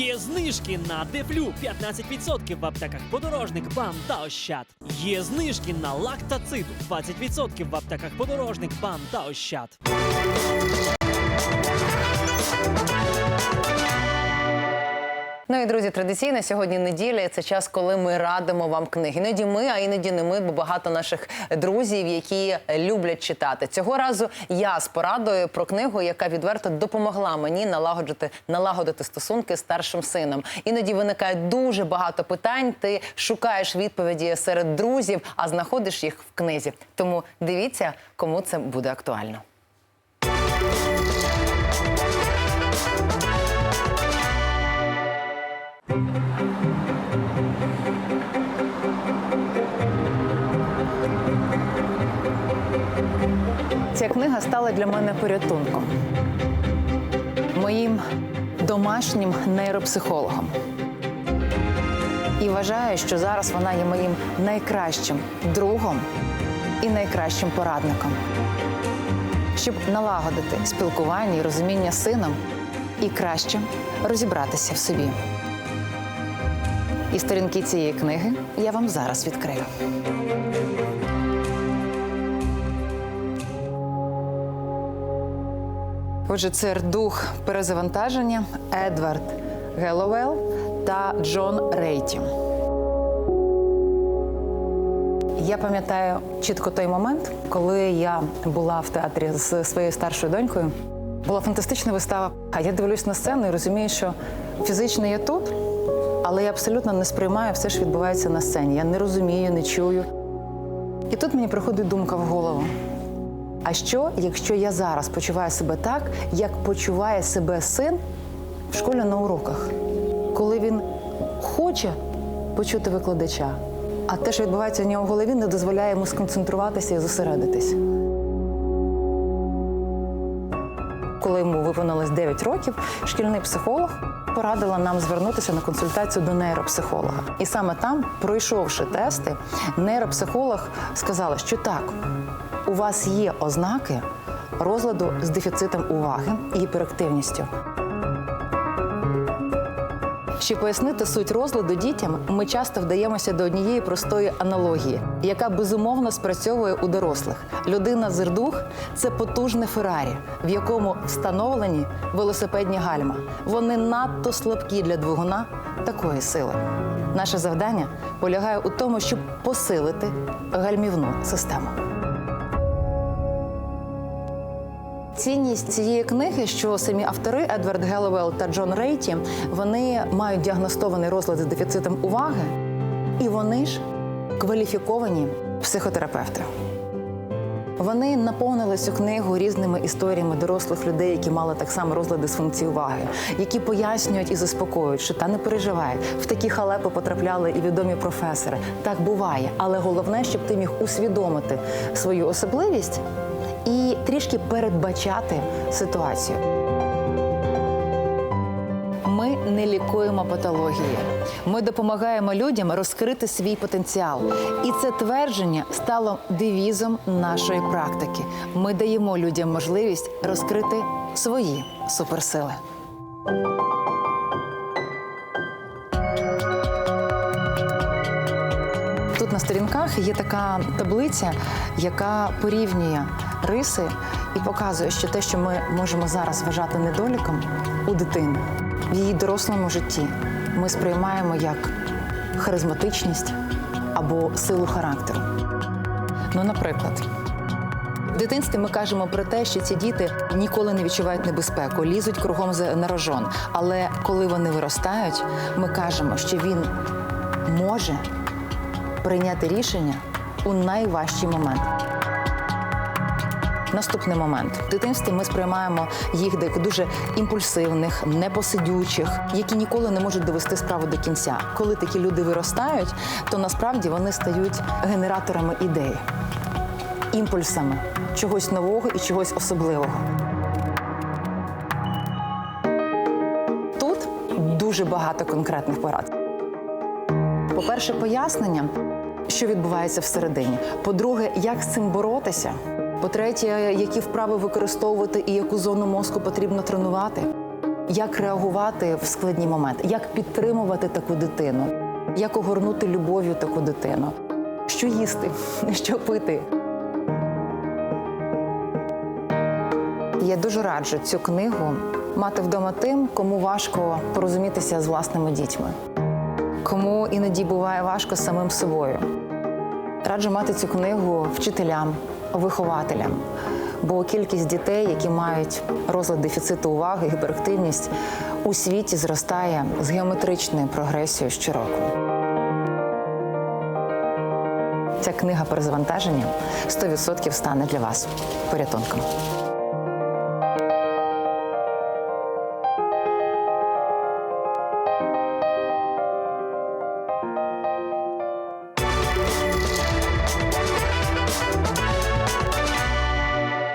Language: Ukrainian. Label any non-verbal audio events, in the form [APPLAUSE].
Є знижки на дефлю 15% в аптеках подорожник, бам та ощад. Є знижки на лактацид 20% в аптеках подорожник, бам та ощад. І друзі, традиційно сьогодні неділя. Це час, коли ми радимо вам книги. Іноді ми, а іноді не ми, бо багато наших друзів, які люблять читати. Цього разу я з порадою про книгу, яка відверто допомогла мені налагодити налагодити стосунки з старшим сином. Іноді виникає дуже багато питань. Ти шукаєш відповіді серед друзів, а знаходиш їх в книзі. Тому дивіться, кому це буде актуально. Ця книга стала для мене порятунком, моїм домашнім нейропсихологом. І вважаю, що зараз вона є моїм найкращим другом і найкращим порадником, щоб налагодити спілкування і розуміння з сином і краще розібратися в собі. І сторінки цієї книги я вам зараз відкрию. Отже, це дух перезавантаження Едвард Геловел та Джон Рейті. Я пам'ятаю чітко той момент, коли я була в театрі з своєю старшою донькою. Була фантастична вистава. А я дивлюсь на сцену і розумію, що фізично я тут, але я абсолютно не сприймаю все, що відбувається на сцені. Я не розумію, не чую. І тут мені приходить думка в голову. А що, якщо я зараз почуваю себе так, як почуває себе син в школі на уроках, коли він хоче почути викладача, а те, що відбувається в нього в голові, не дозволяє йому сконцентруватися і зосередитись. Коли йому виповнилось 9 років, шкільний психолог порадила нам звернутися на консультацію до нейропсихолога. І саме там, пройшовши тести, нейропсихолог сказала, що так, у вас є ознаки розладу з дефіцитом уваги і гіперактивністю. Щоб пояснити суть розладу дітям, ми часто вдаємося до однієї простої аналогії, яка безумовно спрацьовує у дорослих. Людина зердух це потужне Феррарі, в якому встановлені велосипедні гальма. Вони надто слабкі для двигуна такої сили. Наше завдання полягає у тому, щоб посилити гальмівну систему. Цінність цієї книги, що самі автори Едвард Геловел та Джон Рейті, вони мають діагностований розлад з дефіцитом уваги, і вони ж кваліфіковані психотерапевти. Вони наповнили цю книгу різними історіями дорослих людей, які мали так само розлади з функції уваги, які пояснюють і заспокоюють, що та не переживай. В такі халепи потрапляли і відомі професори. Так буває, але головне, щоб ти міг усвідомити свою особливість і трішки передбачати ситуацію. Ми не лікуємо патології. Ми допомагаємо людям розкрити свій потенціал. І це твердження стало девізом нашої практики. Ми даємо людям можливість розкрити свої суперсили. Тут на сторінках є така таблиця, яка порівнює риси і показує, що те, що ми можемо зараз вважати недоліком у дитини в її дорослому житті, ми сприймаємо як харизматичність або силу характеру. Ну, наприклад. В дитинстві ми кажемо про те, що ці діти ніколи не відчувають небезпеку, лізуть кругом на рожон. Але коли вони виростають, ми кажемо, що він може прийняти рішення у найважчий момент. Наступний момент в дитинстві ми сприймаємо їх як дуже імпульсивних, непосидючих, які ніколи не можуть довести справу до кінця. Коли такі люди виростають, то насправді вони стають генераторами ідей, імпульсами чогось нового і чогось особливого. Тут дуже багато конкретних порад. По-перше, пояснення, що відбувається всередині. По-друге, як з цим боротися. По-третє, які вправи використовувати і яку зону мозку потрібно тренувати. як реагувати в складні моменти, як підтримувати таку дитину, як огорнути любов'ю таку дитину, що їсти, [LAUGHS] що пити. Я дуже раджу цю книгу мати вдома тим, кому важко порозумітися з власними дітьми, кому іноді буває важко самим собою. Раджу мати цю книгу вчителям, вихователям, бо кількість дітей, які мають розлад дефіциту уваги, гіперактивність у світі зростає з геометричною прогресією щороку. Ця книга перезавантаження 100% стане для вас порятунком.